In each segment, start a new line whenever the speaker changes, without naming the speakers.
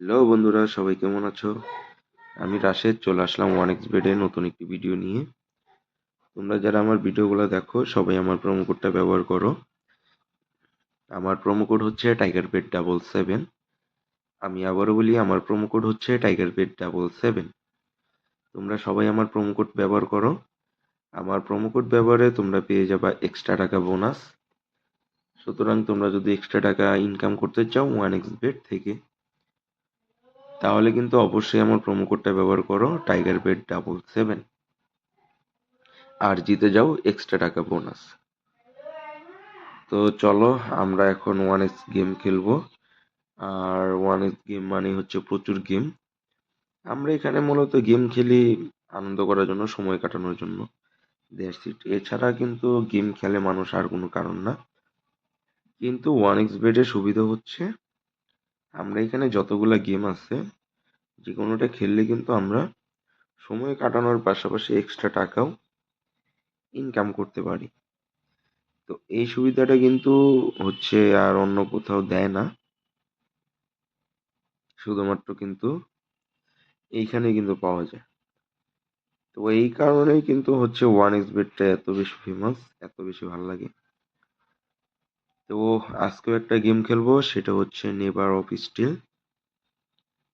Hello বন্ধুরা, সবাই কেমন আছো? আমি রাশেদ, চলে আসলাম ওয়ান এক্স বেডে নতুন একটি ভিডিও নিয়ে। তোমরা যারা আমার ভিডিওগুলো দেখো, সবাই আমার প্রোমো কোডটা ব্যবহার করো। আমার প্রোমো কোড হচ্ছে টাইগার বেড ডাবল সেভেন আমি আবারও বলি, আমার প্রোমো কোড হচ্ছে টাইগার বেড ডাবল সেভেন তোমরা সবাই আমার প্রোমো কোড ব্যবহার করো। আমার প্রোমো কোড ব্যবহারে তোমরা পেয়ে যাবা এক্সট্রা টাকা বোনাস সুতরাং তোমরা যদি এক্সট্রা টাকা ইনকাম করতে চাও ওয়ান এক্স বেড থেকে তাহলে কিন্তু অবশ্যই আমার প্রোমো কোডটা ব্যবহার করো টাইগার বেড ডাবল সেভেন আর জিতে যাও এক্সট্রা টাকা বোনাস তো চলো, আমরা এখন ওয়ান এক্স গেম খেলব। আর ওয়ান এক্স গেম মানে হচ্ছে প্রচুর গেম আমরা এখানে মূলত গেম খেলি আনন্দ করার জন্য, সময় কাটানোর জন্য। দ্যাটস ইট এছাড়া কিন্তু গেম খেলে মানুষ আর কোনো কারণ না। কিন্তু ওয়ান এক্স বেডের সুবিধা হচ্ছে আমরা এখানে যতগুলা গেম আছে যে কোনোটা খেললে কিন্তু আমরা সময় কাটানোর পাশাপাশি এক্সট্রা টাকাও ইনকাম করতে পারি। তো এই সুবিধাটা কিন্তু হচ্ছে আর অন্য কোথাও দেয় না। শুধুমাত্র কিন্তু এইখানে কিন্তু পাওয়া যায়। তো এই কারণেই কিন্তু হচ্ছে ওয়ান এক্স বেডটা এত বেশি ফেমাস এত বেশি ভালো লাগে। তো আজকেও একটা গেম খেলব, সেটা হচ্ছে নেবার অফ স্টিল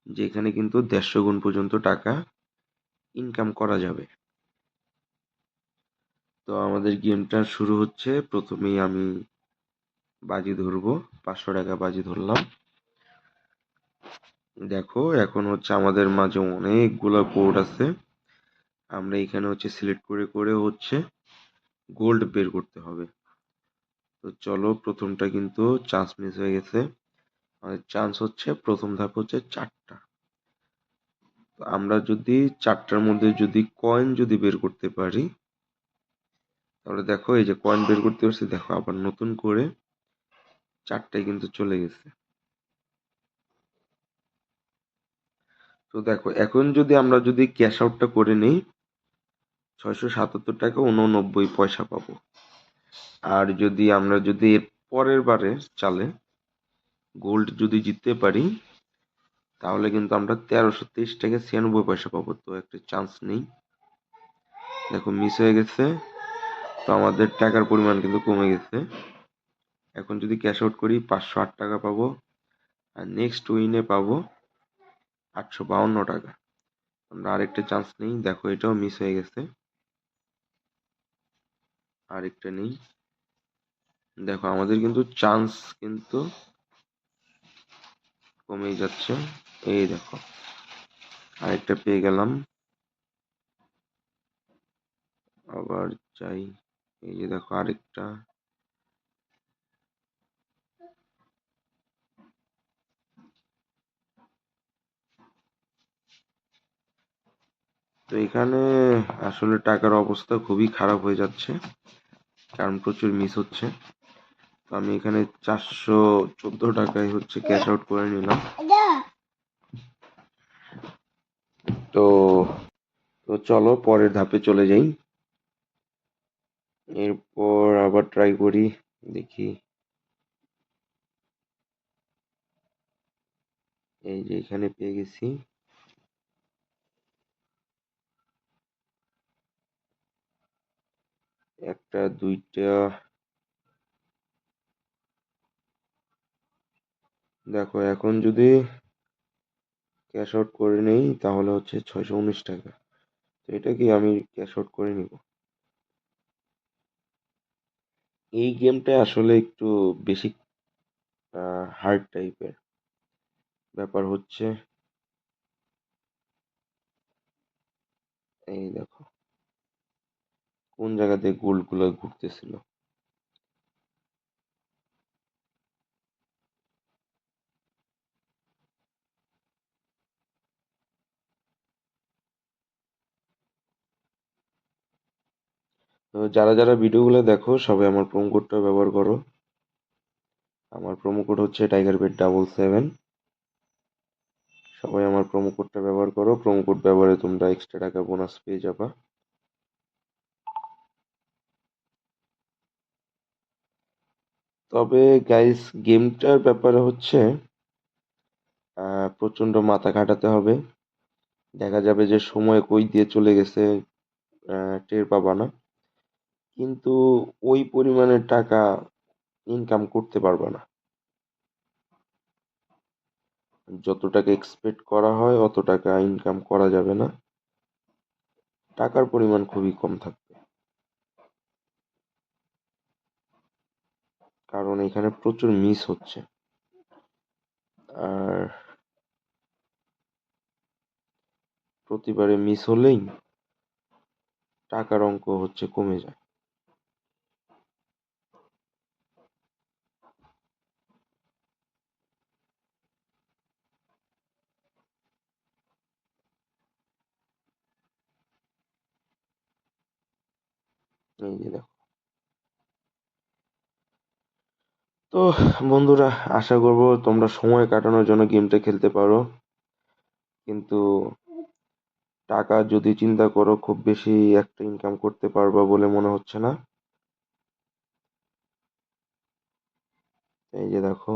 যেখানে কিন্তু দেড়শো গুণ পর্যন্ত টাকা ইনকাম করা যাবে। তো আমাদের গেমটা শুরু হচ্ছে, প্রথমেই আমি বাজি ধরবো, পাঁচশো টাকা বাজি ধরলাম। দেখো, এখন হচ্ছে আমাদের মাঝে অনেকগুলো কোড আছে। আমরা এখানে হচ্ছে সিলেক্ট করে করে হচ্ছে গোল্ড বের করতে হবে। তো চলো প্রথমটা কিন্তু চান্স মিস হয়ে গেছে। আমাদের চান্স হচ্ছে, প্রথম ধাপ হচ্ছে চারটা। আমরা যদি চারটার মধ্যে যদি কয়েন যদি বের করতে পারি, তাহলে দেখো এই যে কয়েন বের করতে পারছি, দেখো আবার নতুন করে চারটায় কিন্তু চলে গেছে। তো দেখো, এখন যদি আমরা যদি ক্যাশ আউটটা করে নিই, ছয়শো সাতাত্তর টাকা উননব্বই পয়সা পাবো। আর যদি আমরা যদি এর পরের বারে চালে গোল্ড যদি জিততে পারি, তাহলে কিন্তু আমরা তেরোশো তেইশ টাকা ছিয়ানব্বই পয়সা পাবো। তো একটা চান্স নেই। দেখো মিস হয়ে গেছে। তো আমাদের টাকার পরিমাণ কিন্তু কমে গেছে। এখন যদি ক্যাশ আউট করি, পাঁচশো আট টাকা পাবো। আর নেক্সট উইনে পাবো আটশো বাউন্ন টাকা। আমরা আরেকটা চান্স নেই। দেখো, এটাও মিস হয়ে গেছে। আরেকটা নেই। দেখো, আমাদের কিন্তু চান্স কিন্তু কমে যাচ্ছে। এই দেখো, আরেকটা পেয়ে গেলাম। আবার চাই এই যে দেখো আরেকটা। তো এখানে আসলে টাকার অবস্থা খুবই খারাপ হয়ে যাচ্ছে। কারণ প্রচুর মিস হচ্ছে। তো আমি এখানে চারশো চোদ্দ টাকায় হচ্ছে ক্যাশ আউট করে নিলাম। তো তো চলো পরের ধাপে চলে যাই। এরপর আবার ট্রাই করি, দেখি। এই যে এখানে পেয়ে গেছি। একটা, দুইটা, দেখো এখন যদি ক্যাশ আউট করে নেই তাহলে হচ্ছে ছয়শো উনিশ টাকা। তো এটা কি আমি ক্যাশ আউট করে নিব? এই গেমটা আসলে একটু বেশি হার্ড টাইপের ব্যাপার হচ্ছে, এই দেখো। কোন জায়গাতে গোলগুলো ঘুরতেছিল? তো যারা যারা ভিডিওগুলো দেখো, সবাই আমার প্রোমো কোডটা ব্যবহার করো। আমার প্রোমো কোড হচ্ছে টাইগার বেড ডাবল সেভেন সবাই আমার প্রোমো কোডটা ব্যবহার করো। প্রোমো কোড ব্যবহারে তোমরা এক্সট্রা টাকা বোনাস পেয়ে যাবা। তবে গাইস গেমটার ব্যাপারে হচ্ছে প্রচণ্ড মাথা খাটাতে হবে। দেখা যাবে যে সময় কই দিয়ে চলে গেছে টের পাবা না। কিন্তু ওই পরিমাণের টাকা ইনকাম করতে পারবা না। যত টাকা এক্সপেক্ট করা হয় অত টাকা ইনকাম করা যাবে না। টাকার পরিমাণ খুবই কম থাকবে কারণ এখানে প্রচুর মিস হচ্ছে। আর প্রতিবারে মিস হলেই টাকার অঙ্ক হচ্ছে কমে যায়। এই যে দেখো। তো বন্ধুরা, আশা করব তোমরা সময় কাটানোর জন্য গেমটা খেলতে পারো। কিন্তু টাকা যদি চিন্তা করো, খুব বেশি একটা ইনকাম করতে পারবা বলে মনে হচ্ছে না। এই যে দেখো।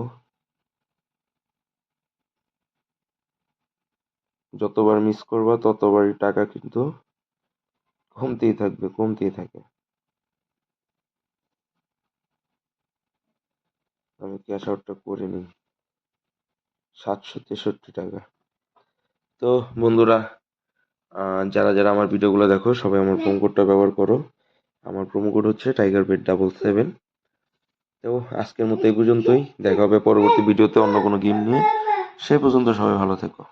যতবার মিস করবা, ততবারই টাকা কিন্তু কমতেই থাকবে, কমতেই থাকে। আমি ক্যাশ আউটটা করে নিই। সাতশো তেষট্টি টাকা। তো বন্ধুরা যারা যারা আমার ভিডিওগুলো দেখো, সবাই আমার প্রোমো কোডটা ব্যবহার করো। আমার প্রোমো কোড হচ্ছে টাইগার বেড ডাবল সেভেন তো আজকের মতো এই পর্যন্তই। দেখা হবে পরবর্তী ভিডিওতে অন্য কোনো গেম নিয়ে। সে পর্যন্ত সবাই ভালো থেকো।